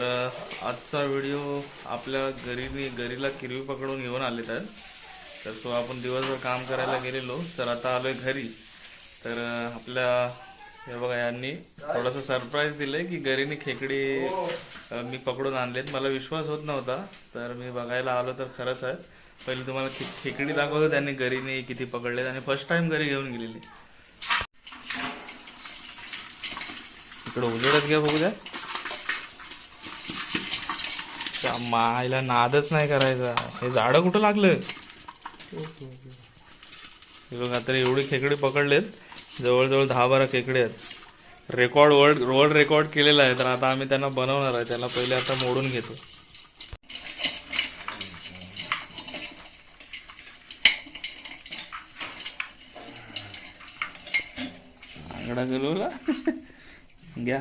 तर आजचा व्हिडिओ आपल्या घरी गरीला किरवी पकडून घेऊन आलेत आहेत तर सो आपण दिवसभर काम करायला गेलेलो तर आता आलोय घरी. तर आपल्या हे बघा यांनी थोडासा सरप्राईज दिलंय की घरीने खेकडी मी पकडून आणलेत. मला विश्वास होत नव्हता तर मी बघायला आलो तर खरंच आहे. पहिले तुम्हाला खे- खेकडी दाखवतो त्यांनी घरीने किती पकडलेत आणि फर्स्ट टाइम घरी घेऊन गेलेली. इकडे उजेडच घ्या बघू द्या. मायला नादच नाही करायचा. हे झाडं कुठं लागलं? हे बघा तर एवढी खेकडे पकडलेत. जवळजवळ दहा बारा खेकडे आहेत. रेकॉर्ड वर्ल्ड वर्ल्ड रेकॉर्ड केलेला आहे तर आता आम्ही त्यांना बनवणार आहे. त्याला पहिले आता मोडून घेतो. आंगडा गेलो घ्या.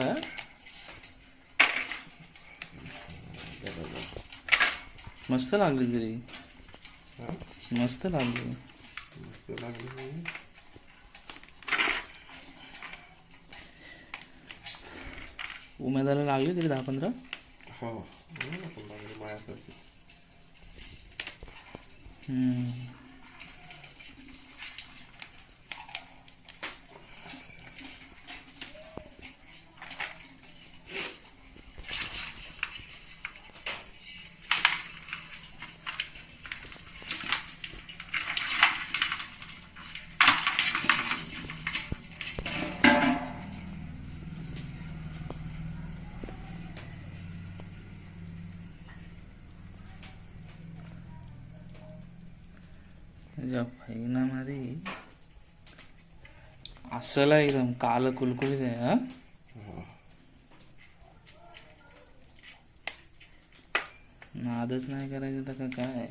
आहे मस्त लागली तरी। मस्त लागली मस्त लागली उमेदाला लागली तरी दहा पंधरा हो। असलं एकदम काल कुलकुलीत आहे हा हो नादच नाही करायचं तर का काय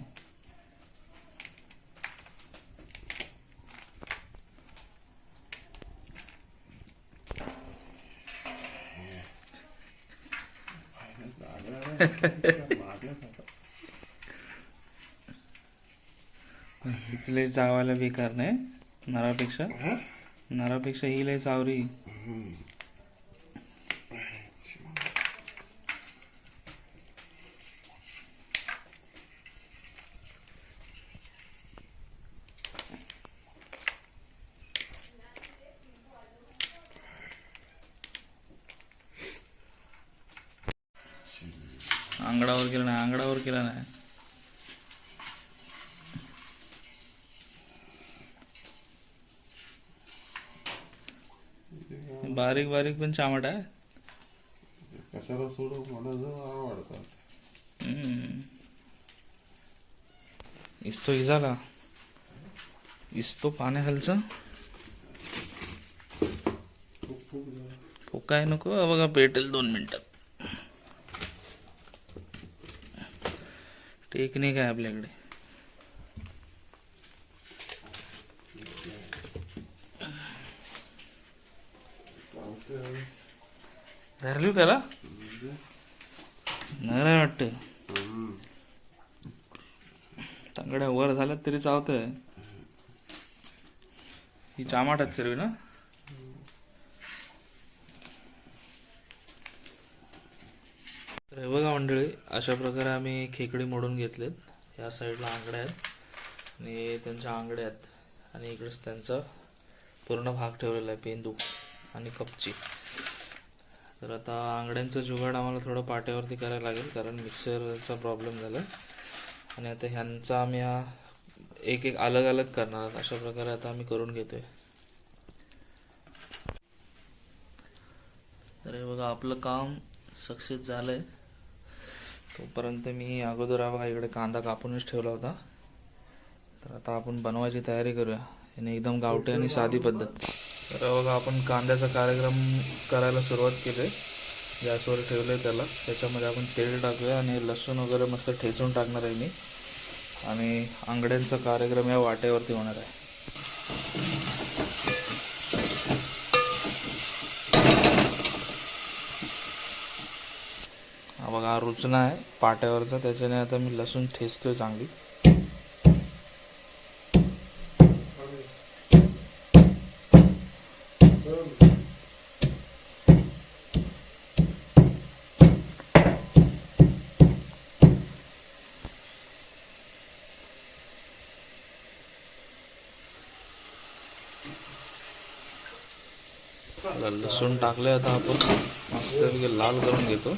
हीच लय चावायला बेकार नाही. नरापेक्षा. नरापेक्षा ही लय चावरी. आंगडावर केला नाही आंगडावर केला नाही. बारीक बारीक पण चामट आहे. कशाला सोडू? मला जर आवडतात हम्म. इस्तो इजाला. इस्तो खूप झालं. काय नको बघा पेटेल दोन मिनिटात टेक्निक आहे आपल्याकडे. धरली त्याला? नाही वाटत हम्म. तांगड्या वर झाल्यात तरी चावत ही चामाटात सर्व ना? तर हे बघा मंडळी अशा प्रकारे आम्ही खेकडी मोडून घेतलेत. या साईडला आंगड्या आहेत आणि त्यांच्या आंगड्या आहेत. आणि इकडेच त्यांचा पूर्ण भाग ठेवलेला आहे पेंदू आणि कपची. तर आता आंगड्यांचं जुगाड आम्हाला थोडं पाट्यावरती करायला लागेल कारण मिक्सरचा प्रॉब्लेम झाला आणि आता ह्यांचा आम्ही हा एक एक अलग अलग करणार आहोत. अशा प्रकारे आता आम्ही करून घेतोय. तर हे बघा आपलं काम सक्सेस झालंय. तोपर्यंत मी अगोदर हा बघा इकडे कांदा कापूनच ठेवला होता. तर आता आपण बनवायची तयारी करूया. याने एकदम गावठी आणि साधी पद्धत. तर बघा आपण कांद्याचा कार्यक्रम करायला सुरुवात केली. आहे गॅसवर ठेवलं आहे त्याला. त्याच्यामध्ये आपण तेल टाकूया आणि लसूण वगैरे मस्त ठेचून टाकणार आहे मी. आणि आंगड्यांचा कार्यक्रम या वाटेवरती होणार आहे. बघा रुचना आहे पाट्यावरचा. त्याच्याने आता मी लसूण ठेचतोय चांगली. लसूण टाकले आता आपण मस्त लाल करून घेतो.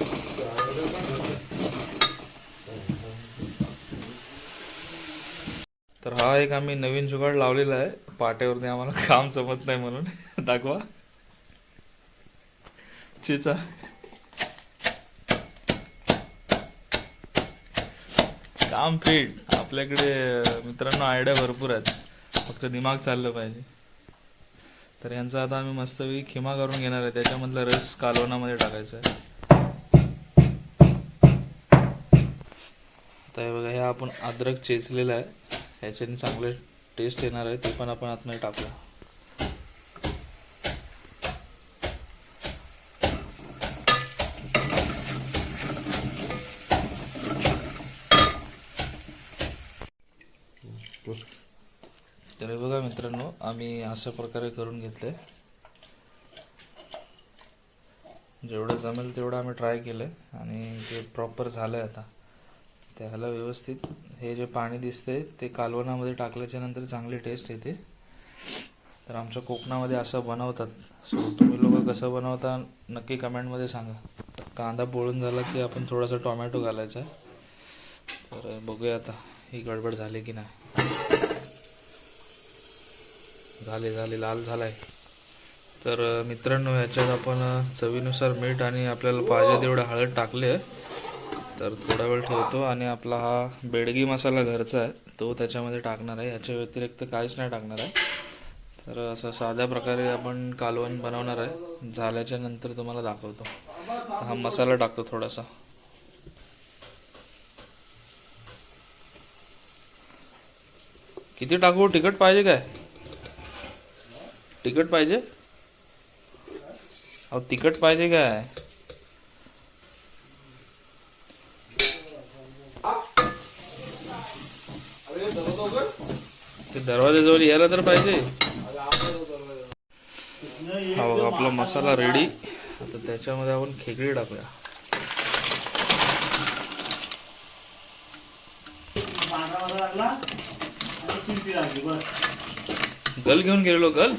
तर हा एक आम्ही नवीन जुगाड लावलेला आहे. पाट्यावरती आम्हाला काम जमत नाही म्हणून. दाखवा. चिचा. काम फिट आपल्याकडे मित्रांनो आयडिया भरपूर आहेत. फक्त दिमाग चाललं पाहिजे. तर यांचा आता आम्ही मस्तपैकी खिमा करून घेणार आहे. त्याच्यामधला रस कालवणामध्ये टाकायचा आहे. आता हे बघा हे आपण अद्रक चेचलेलं आहे. ह्याच्याने चांगले टेस्ट येणार आहे. ते पण आपण आतमध्ये टाकूया. तर हे बघा मित्रांनो आम्ही अशा प्रकारे करून घेतले. जेवढं जमेल तेवढं आम्ही ट्राय केलं आणि ते प्रॉपर झालं आहे आता त्याला व्यवस्थित. हे जे पाणी दिसतंय ते कालवणामध्ये टाकल्याच्या नंतर चांगली टेस्ट येते. तर आमच्या कोकणामध्ये असं बनवतात. सो तुम्ही लोक कसं बनवता नक्की कमेंटमध्ये सांगा. कांदा पोळून झाला की आपण थोडासा टोमॅटो घालायचा. तर बघूया आता ही गडबड झाली की नाही. झाले झाले लाल झालाय. तर मित्रांनो ह्याच्यात आपण चवीनुसार मीठ आणि आपल्याला पाहिजे तेवढं हळद टाकले. आहे तर थोडा वेळ ठेवतो आणि आपला हा बेडगी मसाला घरचा आहे तो त्याच्यामध्ये टाकणार आहे. याच्या व्यतिरिक्त काहीच नाही टाकणार आहे. तर असं साध्या प्रकारे आपण कालवण बनवणार आहे. झाल्याच्यानंतर तुम्हाला दाखवतो. हा मसाला टाकतो थोडासा. किती टाकू? तिखट पाहिजे काय? तिखट पाहिजे? अहो तिखट पाहिजे काय? ते दरवाजाजवळ यायला तर पाहिजे. हा बघा आपला मसाला रेडी आता त्याच्यामध्ये आपण खेकडी टाकूया. गल घेऊन गेलेलो गल?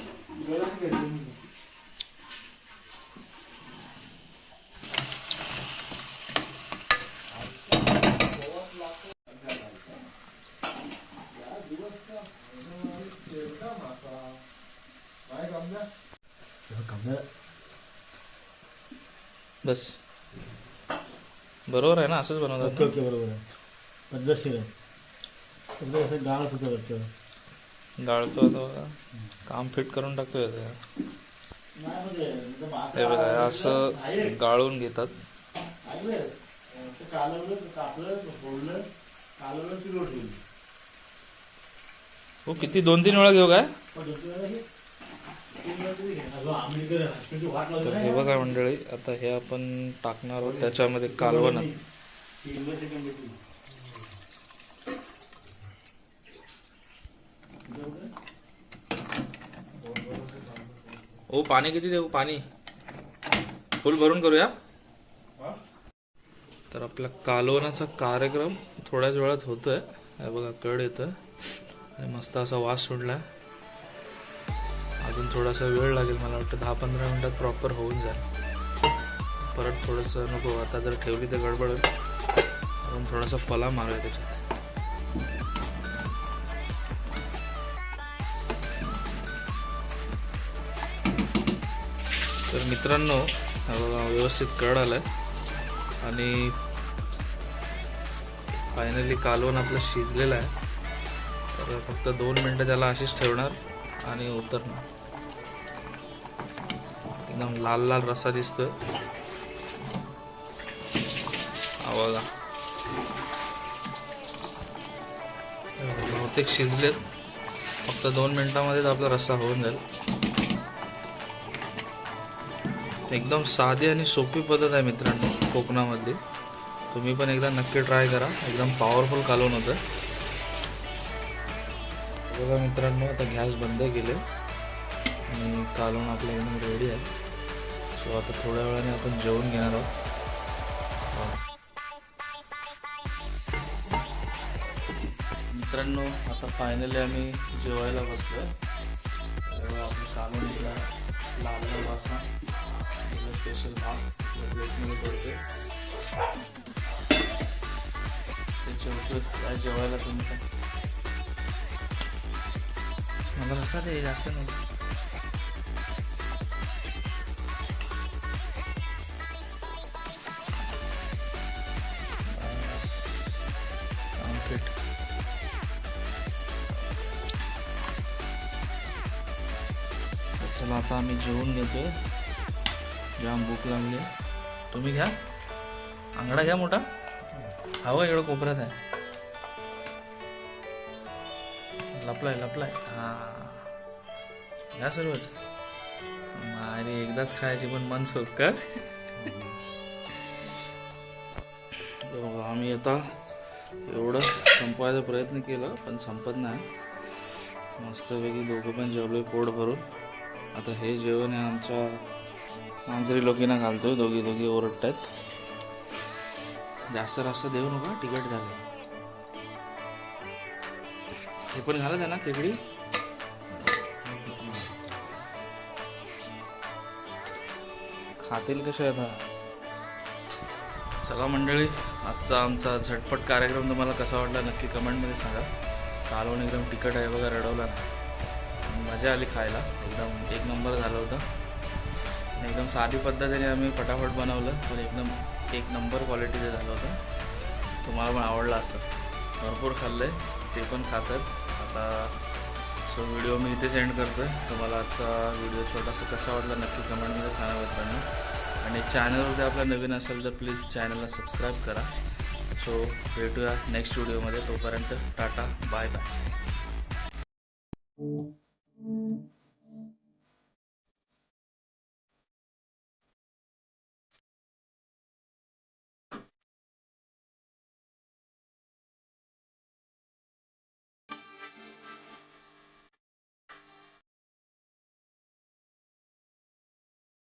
बस. बरोबर आहे ना असंच बनवतात ओके बरोबर आहे. पद्धतशीर आहे. फक्त असं सुद्धा वाटतं गाळतो तो. काम फिट करून टाकतोय हे बघा असं गाळून घेतात. हो किती? दोन तीन वेळा घेऊ काय? तर हे बघा मंडळी आता हे आपण टाकणार आहोत. त्याच्यामध्ये कालवण हो ओ पाणी किती देऊ? पाणी. फुल भरून करूया. तर आपला कालवणाचा कार्यक्रम थोड्याच वेळात होतोय. आहे बघा कड येतं आणि मस्त असा वास सुटला अजून थोडासा वेळ लागेल मला वाटतं. दहा पंधरा मिनिटात प्रॉपर होऊन जाईल. परत थोडंसं नको आता जर ठेवली तर गडबड होईल. अजून थोडासा फला मारूया त्याच्यात. तर मित्रांनो हा व्यवस्थित कड आलाय. आणि फायनली कालवण आपलं शिजलेलं आहे. तर फक्त दोन मिनटं त्याला अशीच ठेवणार आणि उतरणार. एकदम लाल लाल रस्सा दिसतो हा बघा. बहुतेक शिजलेत. फक्त दोन मिनटामध्येच आपला रस्सा होऊन जाईल. एकदम साधी आणि सोपी पद्धत आहे मित्रांनो कोकणामधली. तुम्ही पण एकदा नक्की ट्राय करा. एकदम पॉवरफुल कालवण होतं. बघा मित्रांनो आता गॅस बंद केले. आणि कालवण आपलं एकदम रेडी आहे. सो आता थोड्या वेळाने आपण जेवण घेणार आहोत. मित्रांनो आता फायनली आम्ही जेवायला बसलो तेव्हा कालवणीला लागला वासा. स्पेशल भात प्लेटमध्ये त्याच्यावर काय जेवायला तुमचं मला रसा दे जास्त. तर चला आता आम्ही जेवून घेतोय. जाम भूक लागली. तुम्ही घ्या. आंगडा घ्या मोठा. हवं इकडं कोपऱ्यात आहे. लपलाय लपलाय. हा. घ्या सर्वच. अरे एकदाच खायची पण मन सोड कर आम्ही आता एवढं संपवायचा प्रयत्न केला पण संपत नाही. मस्तपैकी दोघं पण जेवले पोट भरून. आता हे जेवण आहे आमच्या मांजरी लोकीना घालतोय दोघी दोघी ओरडतायत. जास्त रास्त देऊ नका तिकट झाले हे पण घालत आहे ना खेकडी. खातील कसे आता? चला मंडळी आजचा आमचा झटपट कार्यक्रम तुम्हाला कसा वाटला नक्की कमेंटमध्ये सांगा. कालवण एकदम तिखट आहे बघा रडवला. मजा आली खायला. एकदम एक नंबर झालं होतं. एकदम साधी पद्धतीने आम्ही फटाफट बनवलं. पण एकदम एक नंबर क्वालिटीचं झालं होतं. तुम्हाला पण आवडलं असतं भरपूर खाल्लं आहे ते पण खातात. आता सो व्हिडिओ मी इथे सेंड करतो आहे तुम्हाला आजचा व्हिडिओ छोटासा कसा वाटला नक्की कमेंटमध्ये सांगा मित्रांनो. आणि चॅनलवरती आपला नवीन असेल तर प्लीज चॅनलला सबस्क्राईब करा. सो भेटूया नेक्स्ट व्हिडिओमध्ये तोपर्यंत टाटा बाय बाय